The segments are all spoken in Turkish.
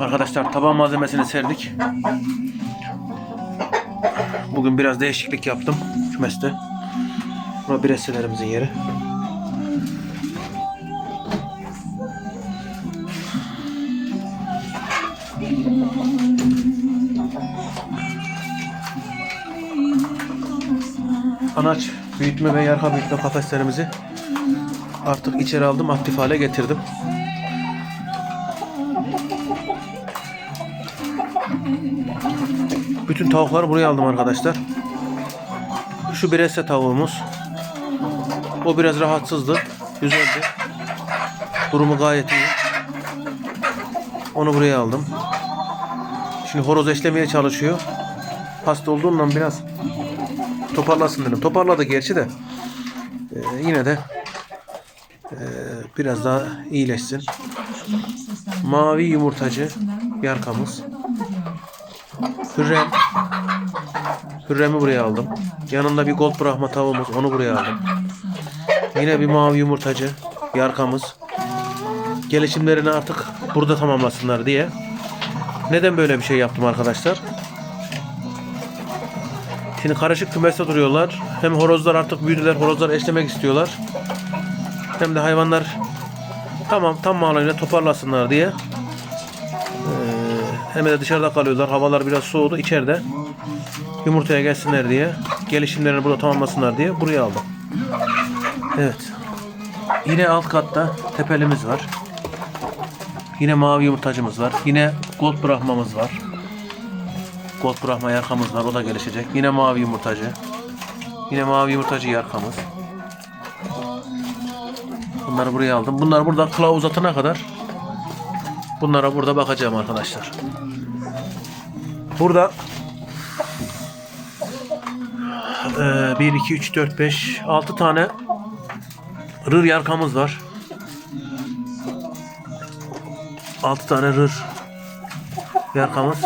Arkadaşlar taban malzemesini serdik. Bugün biraz değişiklik yaptım kümeste. Bura biresilerimizin yeri. Anaç büyütme ve yarka büyütme kafeslerimizi artık içeri aldım, aktif hale getirdim. Bütün tavukları buraya aldım arkadaşlar. Şu birese tavuğumuz. O biraz rahatsızdı. Güzeldi. Durumu gayet iyi. Onu buraya aldım. Şimdi horoz eşlemeye çalışıyor. Hasta olduğundan biraz toparlasın dedim. Toparladı gerçi de. Ee, yine de biraz daha iyileşsin. Mavi yumurtacı yarkamız. Hürrem. Hürrem'i buraya aldım. Yanında bir gold brahma tavuğumuz. Onu buraya aldım. Yine bir mavi yumurtacı yarkamız. Gelişimlerini artık burada tamamlasınlar diye. Neden böyle bir şey yaptım arkadaşlar? Şimdi karışık kümeste duruyorlar. Hem horozlar artık büyüdüler. Horozlar eşlemek istiyorlar. Hem de hayvanlar tamam tam manayla toparlasınlar diye. Ee, hem de dışarıda kalıyorlar. Havalar biraz soğudu. içeride yumurtaya gelsinler diye. Gelişimlerini burada tamamlasınlar diye buraya aldım. Evet. Yine alt katta tepelimiz var. Yine mavi yumurtacımız var. Yine gold brahmamız var. Gold brahma yarkamız var. O da gelişecek. Yine mavi yumurtacı. Yine mavi yumurtacı yarkamız. Bunları buraya aldım. Bunlar burada kılavuz atana kadar bunlara burada bakacağım arkadaşlar. Burada eee 1, 2, 3, 4, 5, 6 tane rır yarkamız var. 6 tane rır yarkamız.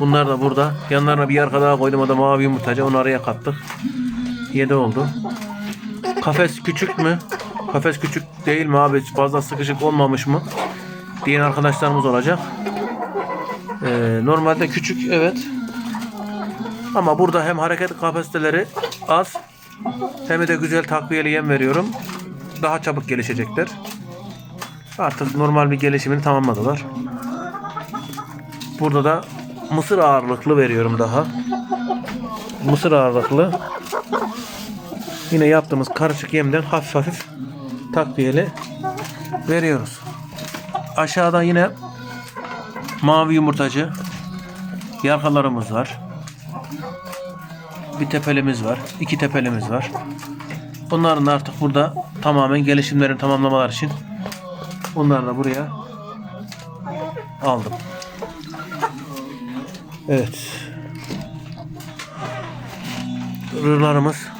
Bunlar da burada. Yanlarına bir yarka daha koydum. O da mavi yumurtacı. Onu araya kattık. 7 oldu. Kafes küçük mü? Kafes küçük değil mi abi? Fazla sıkışık olmamış mı? Diyen arkadaşlarımız olacak. Ee, normalde küçük evet. Ama burada hem hareket kapasiteleri az hem de güzel takviyeli yem veriyorum. Daha çabuk gelişecekler. Artık normal bir gelişimini tamamladılar. Burada da mısır ağırlıklı veriyorum daha. Mısır ağırlıklı. Yine yaptığımız karışık yemden hafif hafif takviyeli veriyoruz. Aşağıda yine mavi yumurtacı yarkalarımız var. Bir tepelimiz var. iki tepelimiz var. Bunların artık burada tamamen gelişimlerini tamamlamalar için bunları da buraya aldım. Evet. Rırlarımız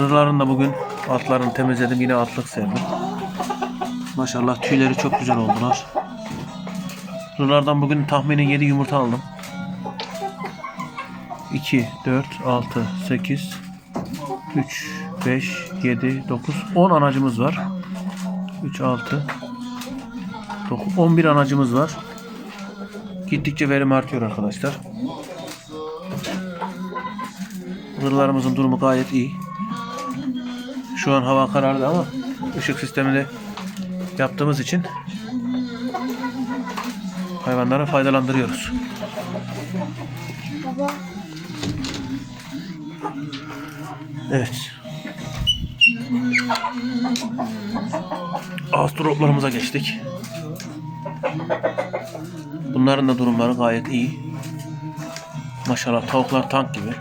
Rırların da bugün altlarını temizledim. Yine altlık serdim. Maşallah tüyleri çok güzel oldular. Rırlardan bugün tahminen 7 yumurta aldım. 2, 4, 6, 8, 3, 5, 7, 9, 10 anacımız var. 3, 6, 9, 11 anacımız var. Gittikçe verim artıyor arkadaşlar. Rırlarımızın durumu gayet iyi. Şu an hava karardı ama ışık sistemini yaptığımız için hayvanlara faydalandırıyoruz. Evet. Astroplarımıza geçtik. Bunların da durumları gayet iyi. Maşallah tavuklar tank gibi.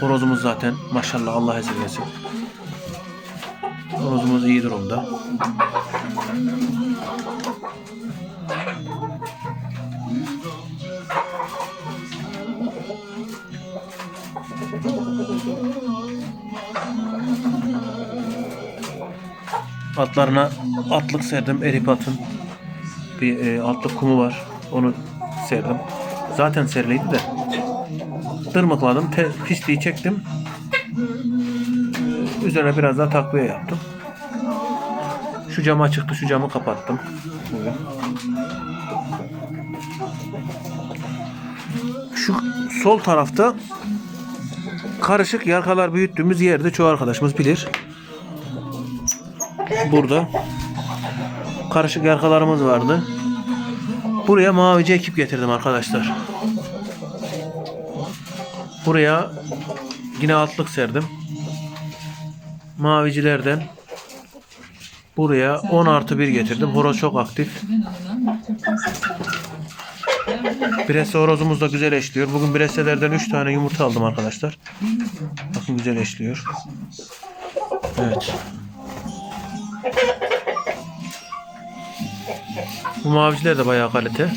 Horozumuz zaten maşallah Allah esirgesin. Horozumuz iyi durumda. Atlarına atlık serdim. Eripat'ın bir e, atlık kumu var. Onu serdim. Zaten seriliydi de. tırmıkladım. Te, pisliği çektim. Üzerine biraz daha takviye yaptım. Şu cam açıktı. Şu camı kapattım. Şu sol tarafta karışık yarkalar büyüttüğümüz yerde çoğu arkadaşımız bilir. Burada karışık yarkalarımız vardı. Buraya mavici ekip getirdim arkadaşlar. Buraya yine altlık serdim. Mavicilerden buraya 10 artı 1 getirdim. Horoz çok aktif. Bresse horozumuz da güzel eşliyor. Bugün bresselerden 3 tane yumurta aldım arkadaşlar. Bakın güzel eşliyor. Evet. Bu maviciler de bayağı kalite.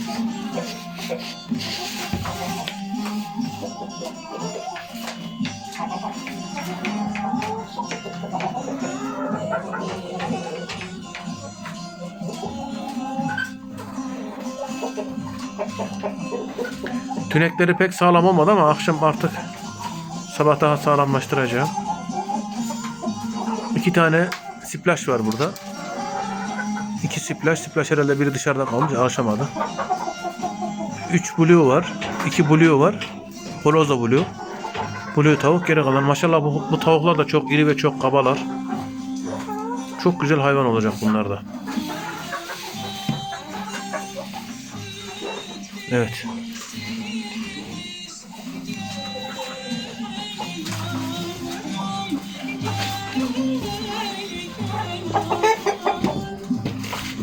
Tünekleri pek sağlam olmadı ama akşam artık sabah daha sağlamlaştıracağım. İki tane splash var burada. İki splash. Splash herhalde biri dışarıda kalmış. Alışamadı. Üç blue var. iki blue var. Holoza blue. Blue tavuk geri kalan. Maşallah bu, bu tavuklar da çok iri ve çok kabalar. Çok güzel hayvan olacak bunlar da. Evet.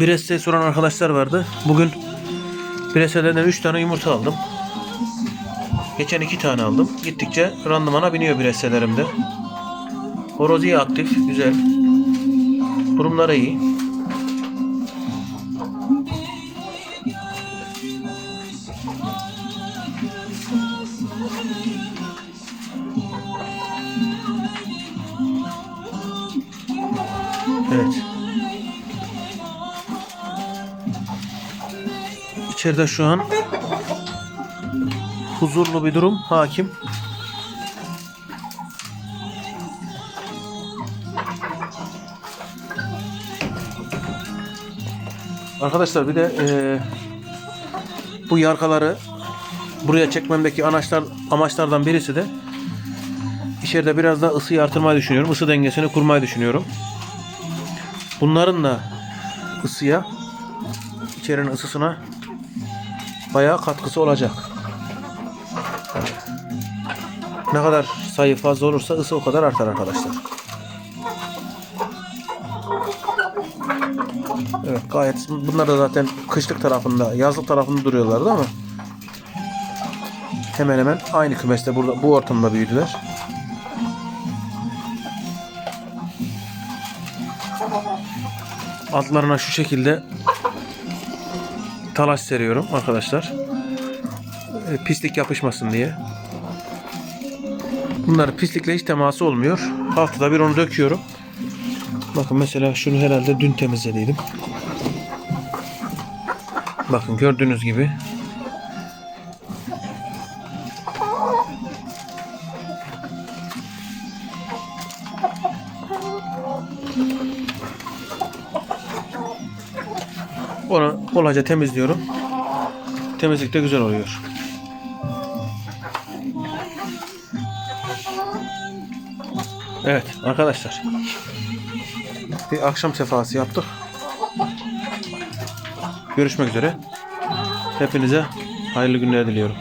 Bresse soran arkadaşlar vardı. Bugün Bresse'lerden 3 tane yumurta aldım. Geçen 2 tane aldım. Gittikçe randımana biniyor Bresse'lerimde. Horoz iyi aktif, güzel. Durumları iyi. Evet. İçeride şu an huzurlu bir durum hakim. Arkadaşlar bir de eee, bu yarkaları buraya çekmemdeki amaçlar, amaçlardan birisi de içeride biraz daha ısıyı artırmayı düşünüyorum. Isı dengesini kurmayı düşünüyorum. Bunların da ısıya içerinin ısısına bayağı katkısı olacak. Ne kadar sayı fazla olursa ısı o kadar artar arkadaşlar. Evet gayet bunlar da zaten kışlık tarafında yazlık tarafında duruyorlardı ama hemen hemen aynı kümeste burada bu ortamda büyüdüler. Altlarına şu şekilde talaş seriyorum arkadaşlar. E, pislik yapışmasın diye. Bunlar pislikle hiç teması olmuyor. Haftada bir onu döküyorum. Bakın mesela şunu herhalde dün temizlediydim. Bakın gördüğünüz gibi. Onu kolayca temizliyorum. Temizlik de güzel oluyor. Evet arkadaşlar. Bir akşam sefası yaptık. Görüşmek üzere. Hepinize hayırlı günler diliyorum.